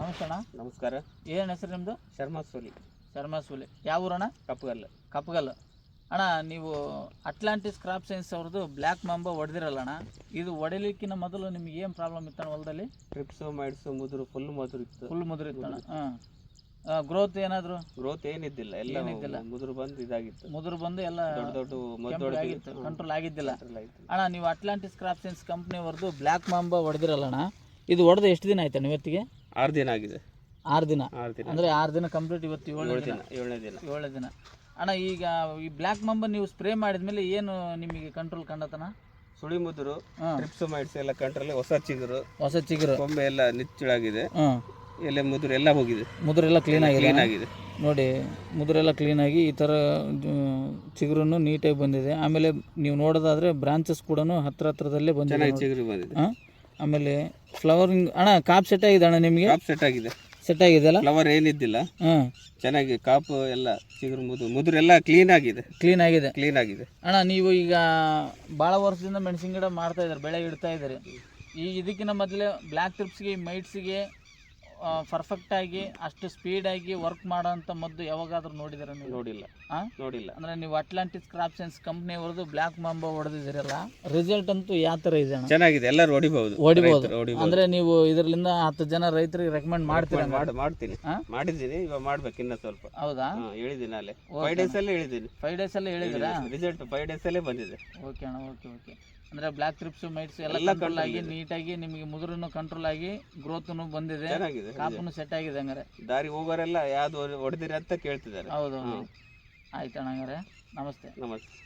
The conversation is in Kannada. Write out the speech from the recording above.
ಅಣ್ಣ. ನಮಸ್ಕಾರ. ಏನು ಹೆಸರು ನಿಮ್ಮದು ಶರ್ಮಾ ಸೂಲಿ. ಶರ್ಮಾ ಸೂಲಿ. ಯಾವ ಊರಣ್ಣ? ಕಪ್ಪಗಲ್ಲ. ಕಪ್ಪಗಲ್ಲು. ಅಣ್ಣ ನೀವು ಅಟ್ಲಾಂಟಿಸ್ ಕ್ರಾಪ್ ಸೈನ್ಸ್ ಅವ್ರದ್ದು ಬ್ಲ್ಯಾಕ್ ಮಾಂಬ ಹೊಡೆದಿರಲ್ಲ ಅಣ್ಣ. ಇದು ಹೊಡಿಲಿಕ್ಕಿಂತ ಮೊದಲು ನಿಮ್ಗೆ ಏನು ಪ್ರಾಬ್ಲಮ್ ಇತ್ತಣ್ಣ ಹೊಲದಲ್ಲಿ? ಟ್ರಿಪ್ಸು ಮೈಡ್ಸು ಮುದುರು ಫುಲ್ ಮುದುರು ಇತ್ತು. ಫುಲ್ ಮುದುರು ಇತ್ತು ಹಾಂ. ಗ್ರೋತ್ ಏನಾದ್ರು? ಗ್ರೋತ್ ಏನಿದ್ದಿಲ್ಲ. ಎಲ್ಲ ಏನಿದ್ದಿಲ್ಲ. ಮುದುರು ಬಂದು ಇದಾಗಿತ್ತು. ಮುದುರು ಬಂದು ಎಲ್ಲ ದೊಡ್ಡ ದೊಡ್ಡ ಆಗಿತ್ತು. ಕಂಟ್ರೋಲ್ ಆಗಿದ್ದಿಲ್ಲ. ಅಣ್ಣ ನೀವು ಅಟ್ಲಾಂಟಿಸ್ ಕ್ರಾಪ್ ಸೈನ್ಸ್ ಕಂಪ್ನಿಯವ್ರದ್ದು ಬ್ಲ್ಯಾಕ್ ಮಾಂಬ ಹೊಡೆದಿರಲ್ಲ ಅಣ್ಣ. ಇದು ಹೊಡೆದು ಎಷ್ಟು ದಿನ ಆಯ್ತಣ್ಣ ಇವತ್ತಿಗೆ? ಆರು ದಿನ ಆಗಿದೆ. ಆರು ದಿನ? ಅಂದ್ರೆ ದಿನ. ಅಂದರೆ ಆರು ದಿನ ಕಂಪ್ಲೀಟ್ ಇವತ್ತು ಏಳನೇ ಏಳು ದಿನ? ಏಳನೇ ದಿನ. ಏಳನೇ ದಿನ. ಅಣ್ಣ ಈಗ ಈ ಬ್ಲ್ಯಾಕ್ ಮಂಬ ನೀವು ಸ್ಪ್ರೇ ಮಾಡಿದ್ಮೇಲೆ ಏನು ನಿಮಗೆ ಕಂಟ್ರೋಲ್ ಕಂಡತನ? ಸುಳಿ ಮುದುರು ಹಾಂ. ಟ್ರಿಪ್ಸು ಮೈಡ್ಸ್ ಎಲ್ಲ ಕಂಟ್ರೋಲ್ ಹೊಸ ಚಿಗುರು ಹೊಸ ಚಿಗುರು. ಕೊಂಬೆ ಎಲ್ಲ ನಿಚ್ಚಳಾಗಿದೆ. ಎಲೆ ಮುದುರು ಎಲ್ಲ ಹೋಗಿದೆ. ಮುದುರೆಲ್ಲ ಕ್ಲೀನ್ ಆಗಿದೆ ಕ್ಲೀನ್ ಆಗಿದೆ. ನೋಡಿ ಮುದುರೆಲ್ಲ ಕ್ಲೀನಾಗಿ ಈ ಥರ ಚಿಗುರನ್ನು ನೀಟಾಗಿ ಬಂದಿದೆ. ಆಮೇಲೆ ನೀವು ನೋಡೋದಾದ್ರೆ ಬ್ರಾಂಚಸ್ ಕೂಡ ಹತ್ರ ಹತ್ರದಲ್ಲೇ ಬಂದಿದೆ. ಚಿಗುರು ಬಂದಿದೆ. ಆಮೇಲೆ ಫ್ಲವರಿಂಗ್ ಅಣ್ಣ ಕಾಪ್ ಸೆಟ್ ಆಗಿದೆ ಅಣ್ಣ ನಿಮಗೆ? ಕಾಪ್ ಸೆಟ್ ಆಗಿದೆ. ಸೆಟ್ ಆಗಿದೆಲ್ಲ ಫ್ಲವರ್ ಏನಿದ್ದಿಲ್ಲ. ಹಾಂ. ಚೆನ್ನಾಗಿ ಕಾಪು ಎಲ್ಲ ಚಿಗುರು ಮುದು ಮುದುರು ಎಲ್ಲ ಕ್ಲೀನ್ ಆಗಿದೆ. ಕ್ಲೀನ್ ಆಗಿದೆ. ಕ್ಲೀನ್ ಆಗಿದೆ. ಅಣ್ಣ ನೀವು ಈಗ ಭಾಳ ವರ್ಷದಿಂದ ಮೆಣಸಿನ ಗಿಡ ಮಾಡ್ತಾ ಇದ್ದಾರೆ ಬೆಳೆ ಇಡ್ತಾ ಇದ್ದಾರೆ. ಈಗ ಇದಕ್ಕಿಂತ ಮೊದಲೇ ಬ್ಲ್ಯಾಕ್ ಟ್ರಿಪ್ಸ್ಗೆ ಮೈಟ್ಸ್ಗೆ ಪರ್ಫೆಕ್ಟ್ ಆಗಿ ಅಷ್ಟು ಸ್ಪೀಡಾಗಿ ವರ್ಕ್ ಮಾಡೋಂಥ ಮದ್ದು ಯಾವಾಗಾದ್ರೂ ನೋಡಿದಿರ ನೀವು? ನೋಡಿಲ್ಲ. ಹಾಂ ನೋಡಿಲ್ಲ. ಅಂದರೆ ನೀವು ಅಟ್ಲಾಂಟಿಸ್ ಕ್ರಾಪ್ ಸೈನ್ಸ್ ಕಂಪ್ನಿಯವ್ರದ್ದು ಬ್ಲ್ಯಾಕ್ ಮಾಂಬ ಹೊಡೆದಿದ್ದೀರಲ್ಲ ರಿಸಲ್ಟ್ ಅಂತೂ ಯಾವ ಥರ ಇದೆ ಅಣ್ಣ? ಚೆನ್ನಾಗಿದೆ ಎಲ್ಲರೂ ಹೊಡಿಬಹುದು. ಹೊಡಿಬೋದು ಹೊಡಿಬಹುದು. ಅಂದರೆ ನೀವು ಇದರಿಂದ ಹತ್ತು ಜನ ರೈತರಿಗೆ ರೆಕಮೆಂಡ್ ಮಾಡ್ತೀರ ಮಾಡ್- ಮಾಡ್ತೀನಿ. ಹಾ? ಮಾಡಿದ್ದೀನಿ ಇವಾಗ ಮಾಡ್ಬೇಕು ಇನ್ನ ಸ್ವಲ್ಪ. ಹೌದಾ? ಹಾ, ಹೇಳಿದ್ದೀನಿ ಅಲ್ಲೇ. ಫೈವ್ ಡೇಸ್ ಅಲ್ಲೇ ಹೇಳಿದ್ದೀನಿ. ಫೈವ್ ಡೇಸ್ ಎಲ್ಲ ಹೇಳಿದ್ದೀರಾ? ರಿಸಲ್ಟ್ ಫೈವ್ ಡೇಸ್ ಅಲ್ಲೇ ಬಂದಿದೆ. ಓಕೆ ಅಣ್ಣ ಓಕೆ ಓಕೆ ಅಂದರೆ ಬ್ಲಾಕ್ ಟ್ರಿಪ್ಸ್ ಮೈಟ್ಸ್ ಎಲ್ಲ ಕಂಟ್ರೋಲ್ ಆಗಿ. ನೀಟಾಗಿ ನಿಮಗೆ ಮುದುರನ್ನು ಕಂಟ್ರೋಲ್ ಆಗಿ ಗ್ರೋತ್ನು ಬಂದಿದೆ. ಚೆನ್ನಾಗಿದೆ ಕಾಪುನು ಸೆಟ್ ಆಗಿದೆ ಹಂಗಾರೆ. ದಾರಿ ಹೋಗೋರೆಲ್ಲ ಯಾವ್ದು ಹೊಡೆದಿರಿ ಅಂತ ಕೇಳ್ತಿದ್ದಾರೆ. ಹೌದು ಆಯ್ತು ಅಣ್ಣ ಹಂಗಾರೆ. ನಮಸ್ತೆ. ನಮಸ್ತೆ.